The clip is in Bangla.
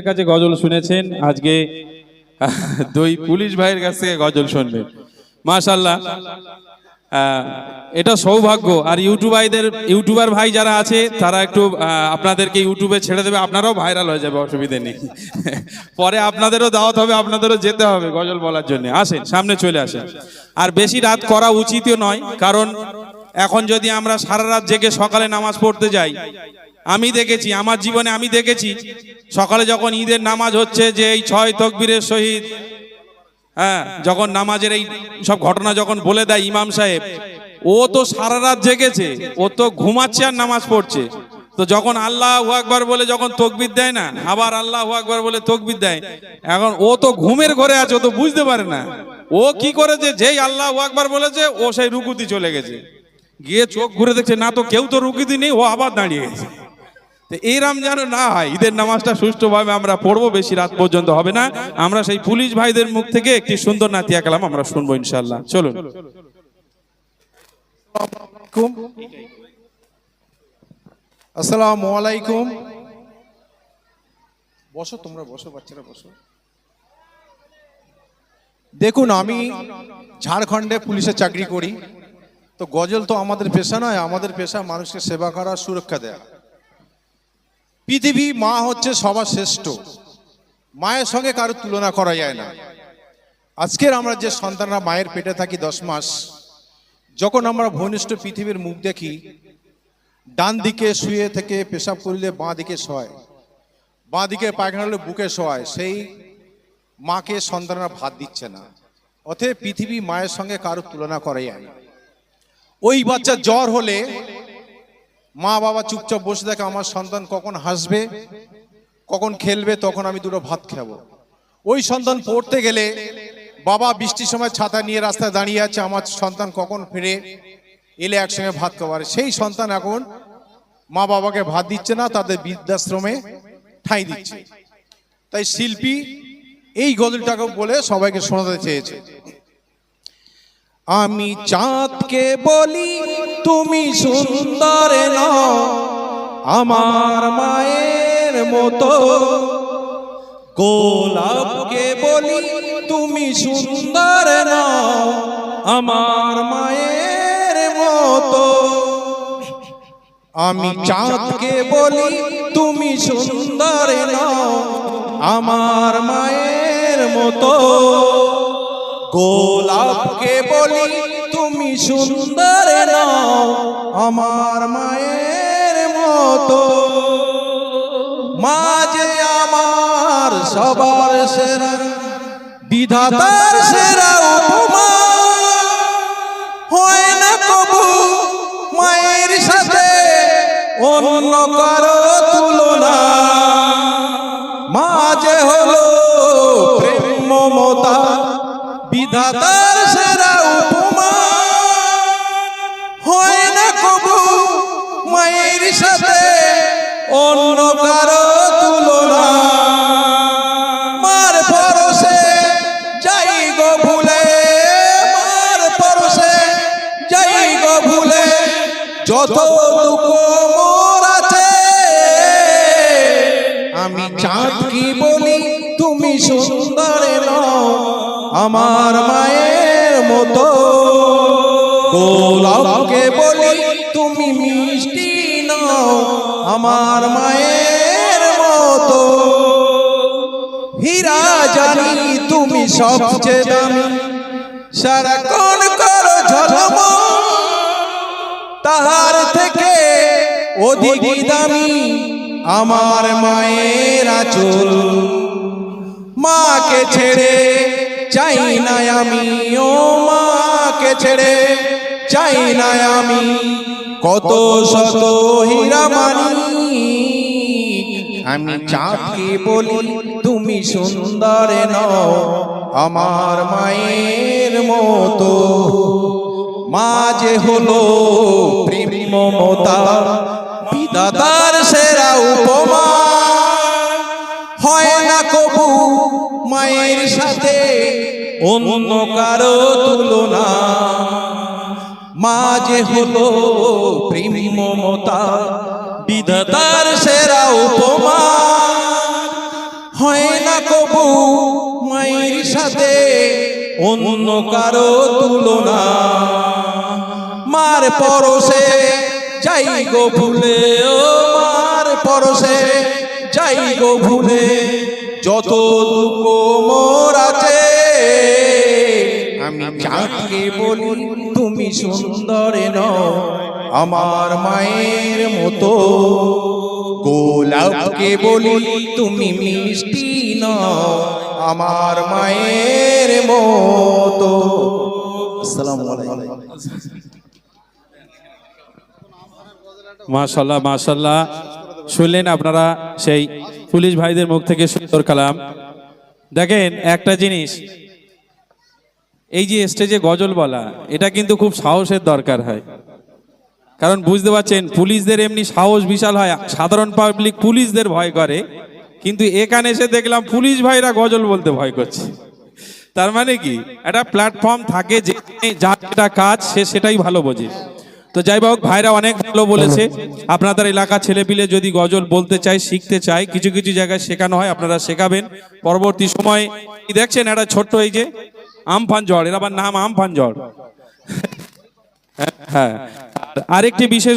কাছে গজল শুনেছেন, আজকে দুই পুলিশ ভাইয়ের কাছ থেকে গজল শুনবেন। মাশাল্লাহ এটা সৌভাগ্য। আর ইউটিউবারদের ইউটিউবার ভাই যারা আছে, তারা একটু আপনাদেরকে ইউটিউবে ছেড়ে দেবে, আপনারাও ভাইরাল হয়ে যাবে, অসুবিধে নেই। পরে আপনাদেরও দাওয়াত হবে, আপনাদেরও যেতে হবে গজল বলার জন্য। আসেন, সামনে চলে আসেন। আর বেশি রাত করা উচিতও নয়, কারণ এখন যদি আমরা সারা রাত জেগে সকালে নামাজ পড়তে যাই, আমি দেখেছি, আমার জীবনে আমি দেখেছি, সকালে যখন ঈদের নামাজ হচ্ছে যে এই ছয় তকবীরের সহিত হ্যাঁ যখন নামাজের এই সব ঘটনা যখন বলে দেয় ইমাম সাহেব, ও তো সারা রাত জেগেছে, ও তো ঘুমাচ্ছে আর নামাজ পড়ছে। তো যখন আল্লাহ আকবার বলে যখন তকবির দেয় না, আবার আল্লাহ আকবার বলে তকবির দেয়, এখন ও তো ঘুমের ঘরে আছে, ও তো বুঝতে পারে না। ও কি করেছে? যেই আল্লাহ আকবার বলেছে, ও সেই রুকুতি চলে গেছে। গিয়ে চোখ ঘুরে দেখছে, না তো কেউ তো রুকুতি নেই, ও আবার দাঁড়িয়ে গেছে। তো এইরাম যেন না হয়, ঈদের নামাজটা সুষ্ঠুভাবে আমরা পড়ব, বেশি রাত পর্যন্ত হবে না। আমরা সেই পুলিশ ভাইদের মুখ থেকে একটি সুন্দর নাতিয়া কালাম আমরা শুনব ইনশাল্লাহ চলুন। আসসালামু আলাইকুম। বসো, তোমরা বসো, বাচ্চারা বসো। দেখুন, আমি ঝাড়খণ্ডে পুলিশের চাকরি করি। তো গজল তো আমাদের পেশা নয়, আমাদের পেশা মানুষকে সেবা করা, সুরক্ষা দেয়া। পৃথিবী মা হচ্ছে সবার শ্রেষ্ঠ। মায়ের সঙ্গে কারও তুলনা করা যায় না। আজকের আমরা যে সন্তানরা মায়ের পেটে থাকি দশ মাস, যখন আমরা ঘনিষ্ঠ পৃথিবীর মুখ দেখি, ডান দিকে শুয়ে থেকে পেশাব করলে বাঁ দিকে শোয়, বাঁ দিকে পায়খানা হলে বুকে শোয়, সেই মাকে সন্তানরা ভাত দিচ্ছে না। অতএব পৃথিবী মায়ের সঙ্গে কারও তুলনা করে যায় না। ওই বাচ্চা জ্বর হলে মা বাবা চুপচাপ বসে থাকে, আমার সন্তান কখন হাসবে, কখন খেলবে, তখন আমি দুটো ভাত খাব। ওই সন্তান পড়তে গেলে বাবা বৃষ্টির সময় ছাতা নিয়ে রাস্তায় দাঁড়িয়ে আছে, আমার সন্তান কখন ফিরে এলে একসঙ্গে ভাত খাবার সেই সন্তান এখন মা বাবাকে ভাত দিচ্ছে না, তাদের বৃদ্ধাশ্রমে ঠাঁই দিচ্ছে। তাই শিল্পী এই গজলটাকে বলে সবাইকে শোনাতে চেয়েছে। আমি চাঁদকে বলি, তুমি সুন্দর আমার মায়ের মতো। গোলাপকে বলি, তুমি সুন্দর আমার মায়ের মতো। আমি চাঁদকে বলি, তুমি সুন্দর আমার মায়ের মতো। গোলাপকে বলি, তুমি সুন্দর নও, আমার মায়ের মতো। মাঝে আমার সবার সেরা, বিধাতার সেরা উপমা। হয় না কবু মায়ের সাথে, অন্য কারও অন্য কারও মার যাই মার আছে। আমি চাঁদ কি বলি, তুমি সুন্দর আমার মায়ের মতো। গোলাপকে বলি আমার মায়ের মতো। হীরা জানি তুমি সবচেয়ে দামি। সারাক্ষণ করো ঝলম তাহার থেকে অধিক দামি আমার মায়ের আচল। মাকে ছেড়ে চাই না আমি, ও মাকে ছেড়ে চাই না আমি। কত শত হীরা মানি। আমি চাঁদকে বলি তুমি সুন্দর নও। আমার মায়ের মতো। মাঝে হলো প্রেম মমতা বিদাতার সেরা উপমা। হয় না কবু মায়ের সাথে অন্য কারও তুলনা। মা যে হলো প্রেম মমতা বিধাতার সেরা উপমা। হয় না কবু মায়ের সাথে অন্য কারও তুলনা। মার পরশে যাই গো ভুলে ও মার পরশে যাই গো ভুলে। যত দুঃখ মোর আছে আমি চাঁদকে বলি তুমি সুন্দর আমার মায়ের মতো। গোলাপকে বলি তুমি মিষ্টি নও আমার মায়ের মতো। আসসালামু মাশাল্লাহ মাশাল্লাহ। শুনলেন আপনারা সেই পুলিশ ভাইদের মুখ থেকে সুন্দর কালাম। দেখেন একটা জিনিস এই যে স্টেজে গজল বলা, এটা কিন্তু খুব সাহসের দরকার হয়। কারণ বুঝতে পারছেন, পুলিশদের এমনি সাহস বিশাল হয়। সাধারণ পাবলিক পুলিশদের ভয় করে। কিন্তু এখানে এসে দেখলাম পুলিশ ভাইরা গজল বলতে ভয় করছে। তার মানে কি? একটা প্ল্যাটফর্ম থাকে যে যার যেটা কাজ, সে সেটাই ভালো বোঝে। তো যাই হোক, ভাইরা অনেক ভালো বলেছে। আপনাদের এলাকা ছেলেপিলে যদি গজল বলতে চায়, শিখতে চায়, কিছু কিছু জায়গায় শেখানো হয়, আপনারা শেখাবেন। পরবর্তী সময়, দেখছেন একটা ছোট্ট এই যে আমফান ঝড় এর আবার নাম আমফান ঝড় হ্যাঁ। আর আরেকটি বিশেষ